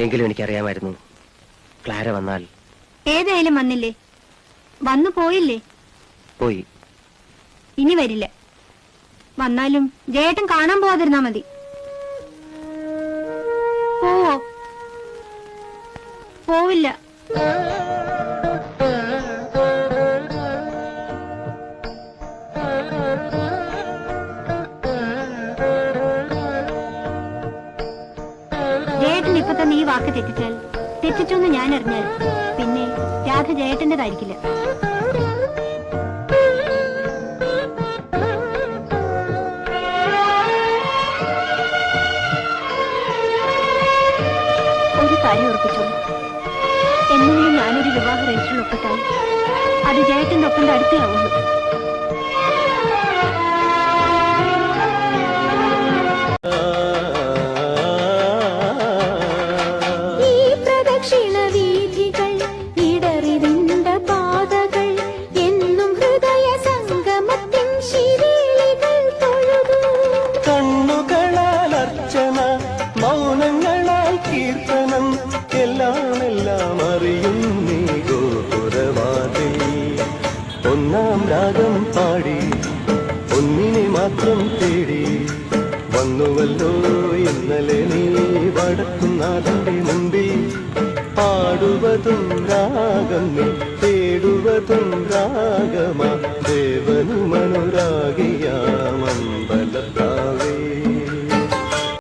എങ്കിലും എനിക്കറിയാമായിരുന്നു. ക്ലാര വന്നാൽ ഏതായാലും വന്നില്ലേ? വന്നു പോയില്ലേ? പോയി. ഇനി വരില്ല. വന്നാലും ജയേട്ടൻ കാണാൻ പോവാതിരുന്നാ മതി. പോവോ? പോവില്ല. ജയേട്ടൻ ഇപ്പൊ തന്നെ ഈ വാക്ക് തെറ്റിച്ചാൽ? തെറ്റിച്ചോന്ന് ഞാൻ അറിഞ്ഞാൽ പിന്നെ രാധ ജയേട്ടന്റേതായിരിക്കില്ല ഒരു കാര്യം ഉറപ്പിച്ചോളൂ എന്നെങ്കിലും ഞാനൊരു വിവാഹ രജിസ്റ്ററിൽ ഒപ്പിട്ടാൽ അത് ജയത്തിന്റെ ഒപ്പന്റെ അടുത്തേ ആവുള്ളൂ. കീർത്തനം എല്ലാം എല്ലാം അറിയും നീ ഗോപുരവാതി ഒന്നാം രാഗം പാടി ഒന്നിനെ മാത്രം തേടി. വന്നുവല്ലോ ഇന്നലെ നീ വടക്കുന്നാഥന്റെ മുമ്പിൽ. പാടുവതും രാഗം നീ തേടുവതും രാഗമാ. ദേവനു ദേവനുമനുരാഗി